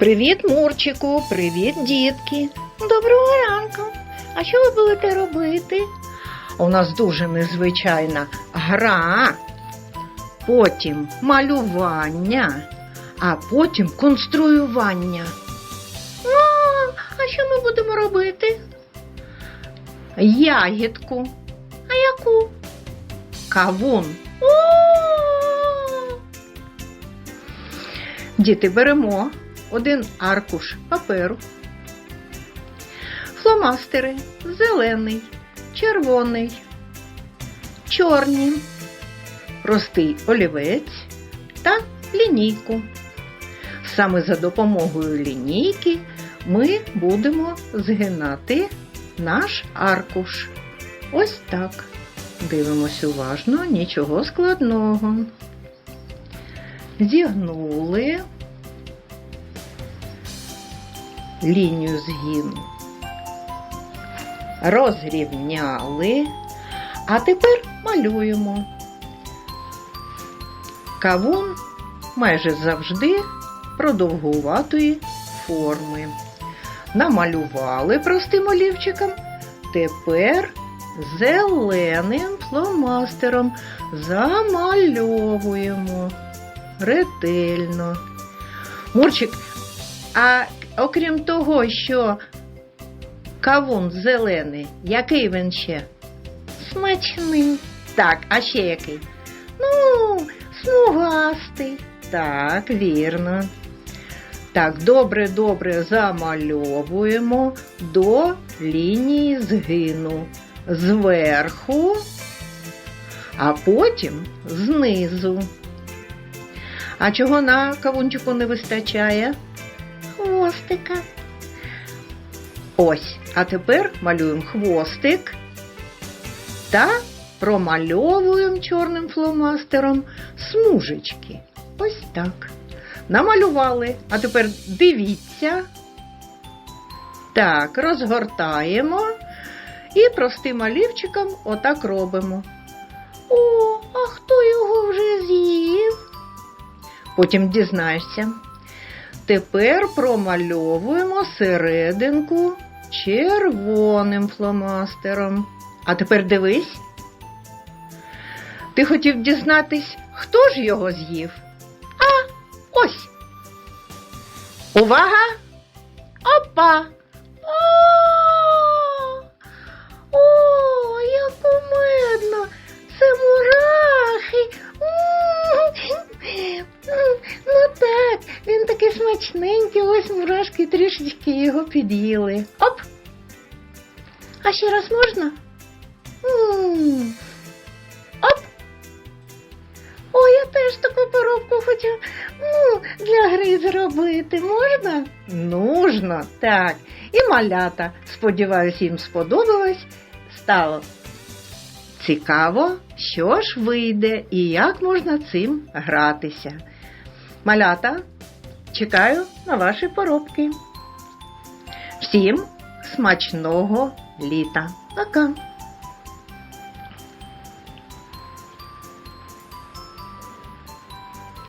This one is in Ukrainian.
Привіт, Мурчику, привіт, дітки. Доброго ранку. А що ви будете робити? У нас дуже незвичайна гра, потім малювання, а потім конструювання. А, а що ми будемо робити? Ягідку. А яку? Кавун. О! Діти, беремо один аркуш паперу, фломастери зелений, червоний, чорні, простий олівець та лінійку. Саме за допомогою лінійки ми будемо згинати наш аркуш. Ось так. Дивимось уважно, нічого складного. Зігнули лінію згину. Розрівняли. А тепер малюємо. Кавун майже завжди продовгуватої форми. Намалювали простим олівчиком. Тепер зеленим фломастером замальовуємо ретельно. Мурчик, а окрім того, що кавун зелений, який він ще? Смачний. Так, а ще який? Ну, смугастий. Так, вірно. Так, добре-добре замальовуємо до лінії згину. Зверху, а потім знизу. А чого на кавунчику не вистачає? Хвостика. Ось, а тепер малюємо хвостик та промальовуємо чорним фломастером смужечки. Ось так. Намалювали. А тепер дивіться. Так, розгортаємо і простим олівчиком отак робимо. О, а хто його вже з'їв? Потім дізнаєшся. Тепер промальовуємо серединку червоним фломастером. А тепер дивись. Ти хотів дізнатись, хто ж його з'їв? А, ось. Увага! Опа! Ну так, він такий смачненький, ось мурашки трішечки його під'їли. Оп! А ще раз можна? М, Оп! О, я теж таку поробку хочу ну, для гри зробити. Можна? Нужно, так. І малята. Сподіваюсь, їм сподобалось. Стало цікаво, що ж вийде і як можна цим гратися. Малята, чекаю на ваші поробки. Всім смачного літа. Пока!